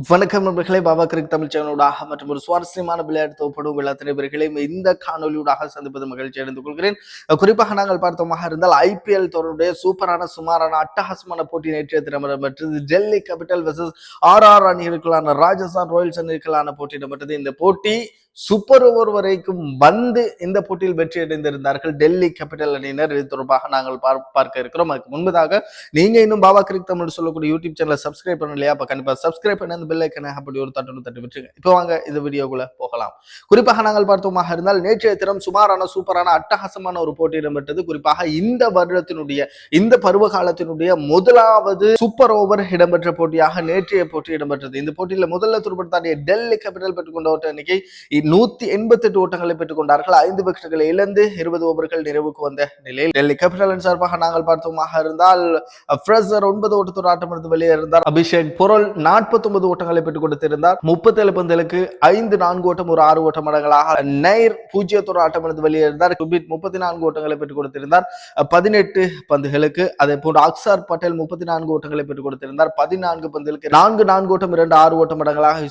வணக்கம் நண்பர்களே பாபா கிரிக் தமிழ் சேனலூடாக மற்றும் ஒரு சுவாரஸ்யமான விளையாட்டு தொகுப்போடு உங்கள் அத்தனை பேர்களையும் இந்த காணொலியூடாக சந்திப்பது மகிழ்ச்சி அடைந்து கொள்கிறேன். குறிப்பாக நாங்கள் பார்த்தோமாக இருந்தால் ஐபிஎல் தொடருடைய சூப்பரான சுமாரான அட்டகாசமான போட்டி நேற்றைய தினம் இடம்பெற்றது. Delhi Capital versus R R அணிகளுக்கான Rajasthan Royals அணிகளுக்கான போட்டி இடம்பெற்றது. இந்த போட்டி சூப்பர் ஓவர் வரைக்கும் வந்து இந்த போட்டியில் வெற்றி அடைந்திருந்தார்கள். டெல்லி கேபிட்டல் அணியினர். இது தொடர்பாக நாங்கள் பார்க்க இருக்கிறோம். அதுக்கு முன்பதாக நீங்க இன்னும் பாபா கிரிக் தமிழ் சொல்லக்கூடிய யூடியூப் சேனலை சப்ஸ்கிரைப் பண்ணலையா அப்ப கண்டிப்பா சப்ஸ்கிரைப் பண்ண அந்த பெல் ஐக்கனை அப்படி ஒரு தட்டு தட்டு விட்டுருங்க. இப்போ வாங்க இந்த வீடியோக்குள்ள போகலாம். குறிப்பாக நாங்கள் பார்த்தோமாக இருந்தால் நேற்றைய தினம் சுமாரான சூப்பரான அட்டகாசமான ஒரு போட்டி இடம்பெற்றது. குறிப்பாக இந்த வருடத்தினுடைய இந்த பருவ காலத்தினுடைய முதலாவது சூப்பர் ஓவர் இடம்பெற்ற போட்டியாக நேற்றைய போட்டி இடம்பெற்றது. இந்த போட்டியில முதல்ல துருப்படுத்தாடிய டெல்லி கேபிட்டல் பெற்றுக்கொண்ட ஓட்ட எண்ணிக்கை நூத்தி எண்பத்தி எட்டு ஓட்டங்களை பெற்றுக் கொண்டார்கள் ஐந்து விக்கெட்டுகளை இழந்து இருபது ஓவர்கள் நிறைவுக்கு வந்த நிலையில் டெல்லி கேபிட்டலின் சார்பாக நாங்கள் பார்த்தோமாக இருந்தால் ஃப்ரெசர் ஒன்பது ஓட்டத்தோடு ஆட்டமிருந்து வெளியே இருந்தார் அபிஷேக் பொருள் நாற்பத்தி ஒன்பது ஓட்டங்களை பெற்றுக் கொடுத்திருந்தார். முப்பத்தி ஏழு பந்தலுக்கு ஐந்து நான்கு ஓட்டம் ஒரு ஆறு ஓட்டம் மடங்களாக நைர் பூஜ்ஜியத்தோடு ஆட்டமிருந்து வெளியே இருந்தார் குபித் முப்பத்தி நான்கு ஓட்டங்களை பெற்றுக் கொடுத்திருந்தார். பதினெட்டு பந்துகளுக்கு அதே போன்று அக்சார் பட்டேல் முப்பத்தி நான்கு ஓட்டங்களை பெற்றுக் கொடுத்திருந்தார். பதினான்கு பந்துகளுக்கு நான்கு நான்கு ஓட்டம் இரண்டு ஆறு ஓட்டம் மடங்களாக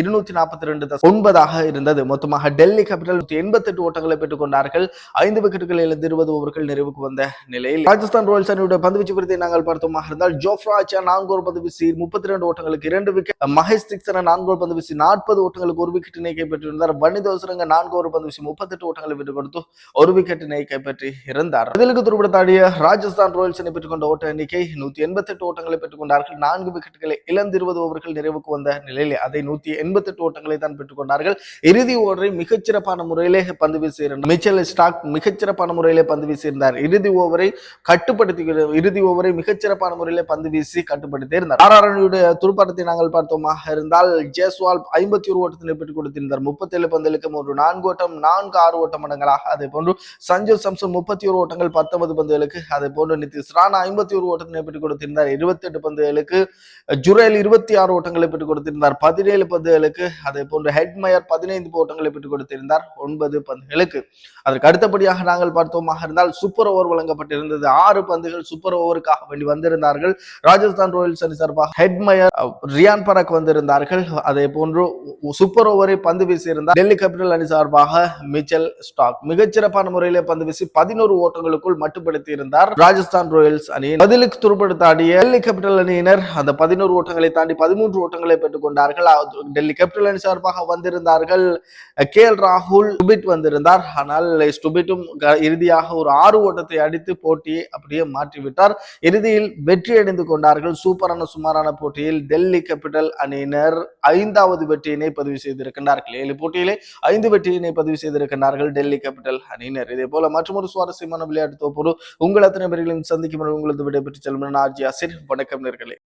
இருநூத்தி நாற்பத்தி ரெண்டு ஒன்பதாக இருந்தது. இருந்தது மொத்தமாக டெல்லி கேபிட்டல் நூத்தி எண்பத்தெட்டு ஓட்டங்களை பெற்றுக் கொண்டார்கள் ஐந்து விக்கெட்டுகள் இழந்து இருபது ஓவர்கள் நிறைவுக்கு வந்த நிலையில் ராஜஸ்தான் ராயல்ஸ் அணியுடைய பந்துவீச்சு விருதை நாங்கள் பார்த்தோமாக இருந்தால் ஜோஃப்ரா ஆச்சா நான்கு ஒரு பந்து வீசி முப்பத்தி ரெண்டு ஓட்டங்களுக்கு இரண்டு விக்கெட் மகேஷ் திக்சன நான்கு ஒரு பந்து வீசி நாற்பது ஓட்டங்களுக்கு ஒரு விக்கெட் விக்கெட்டினை கைப்பற்றியிருந்தார் வனிதோசரங்க நான்கு ஒரு பந்து வீசி முப்பத்தெட்டு ஓட்டங்களை விட்டுக் கொடுத்து ஒரு விக்கெட்டினை கைப்பற்றி இருந்தார். பதிலுக்கு துருப்படுத்தாடிய ராஜஸ்தான் ராயல்ஸ் அணி பெற்றுக்கொண்ட ஓட்ட எண்ணிக்கை நூத்தி எண்பத்தெட்டு ஓட்டங்களை பெற்றுக்கொண்டார்கள். நான்கு விக்கெட்டுகளை இழந்து இருபது ஓவர்கள் நிறைவுக்கு வந்த நிலையில் அதை நூத்தி எண்பத்தெட்டு ஓட்டங்களை தான் பெற்றுக்கொண்டார்கள். இறுதி ஓவரை மிகச்சிறப்பான முறையிலே பந்து வீசியிருந்தார். மிச்சல் ஸ்டாக் மிகச்சிறப்பான முறையிலே பந்து வீசியிருந்தார். இறுதி ஓவரை கட்டுப்படுத்தி இறுதி ஓவரை மிகச்சிறப்பான முறையிலே பந்து வீசி கட்டுப்படுத்தி இருந்தார். ஆர்ஆரனுடைய துருப்பாட்டத்தை நாங்கள் பார்த்தோமாக இருந்தால் ஜெஸ்வால் ஐம்பத்தி ஒரு ஓட்டத்தினை பெற்றுக் கொடுத்திருந்தார். முப்பத்தி ஏழு பந்துகளுக்கு ஒரு நான்கு ஓட்டம் நான்கு ஆறு ஓட்டம் மடங்களாக அதே போன்று சஞ்சு சம்சன் முப்பத்தி ஒரு ஓட்டங்கள் பத்தொன்பது பந்துகளுக்கு அதே போன்று நிதிஷ் ராணா ஐம்பத்தி ஒரு ஓட்டத்தினை பெற்றுக் கொடுத்திருந்தார். இருபத்தி எட்டு பந்துகளுக்கு ஜுரேல் இருபத்தி ஆறு ஓட்டங்களை பெற்றுக் கொடுத்திருந்தார். பதினேழு பந்துகளுக்கு அதே போன்று ஹெட்மயர் பதினைந்து ஓட்டங்களை பெற்றுக் கொடுத்திருந்தார். ஒன்பது பந்துகளுக்கு. அதற்கு அடுத்தபடியாக நாங்கள் பார்த்தோமாக இருந்தால் சூப்பர் ஓவர் வழங்கப்பட்டிருந்தது. ஆறு பந்துகள் சூப்பர் ஓவருக்காக வேண்டி வந்திருந்தார்கள். ராஜஸ்தான் ராயல்ஸ் அணி சார்பாக ஹெட்மயர் ரியான் பரக் வந்திருந்தார்கள். அதே போன்று சூப்பர் ஓவரை பந்து வீசியிருந்தார். டெல்லி கேபிட்டல் அணி சார்பாக மிச்சல் ஸ்டாக் மிகச்சிறப்பான முறையிலே பந்து வீசி பதினோரு ஓட்டங்களுக்குள் மட்டுப்படுத்தி இருந்தார் ராஜஸ்தான் ராயல்ஸ் அணி. பதிலுக்கு துருப்படுத்தாடிய டெல்லி கேபிட்டல் அணியினர் அந்த பதினோரு ஓட்டங்களை தாண்டி பதிமூன்று ஓட்டங்களை பெற்றுக் கொண்டார்கள். டெல்லி கேபிட்டல் அணி சார்பாக வந்திருந்தார்கள் கே எல் ராகுல் ஸ்டுபிட் வந்திருந்தார். ஆனால் ஸ்டுபிட்டும் இறுதியாக ஒரு ஆறு ஓட்டத்தை அடித்து போட்டியை அப்படியே மாற்றிவிட்டார். இறுதியில் வெற்றி அடைந்து கொண்டார்கள். சூப்பரான சுமாரான போட்டியில் டெல்லி கேபிட்டல் அணியினர் ஐந்தாவது வெற்றியினை பதிவு செய்திருக்கின்றார்கள். ஏழு போட்டியிலே ஐந்து வெற்றியினை பதிவு செய்திருக்கின்றார்கள் டெல்லி கேபிட்டல் அணியினர். இதே போல மற்றொரு சுவாரஸ்யமான விளையாட்டு தோப்போடு உங்கள் அத்தனை பேர்களையும் சந்திக்கும் உங்களது விடைபெற்று செல்லும் ஆர்ஜி அசிர் வணக்கம் நேர்களே.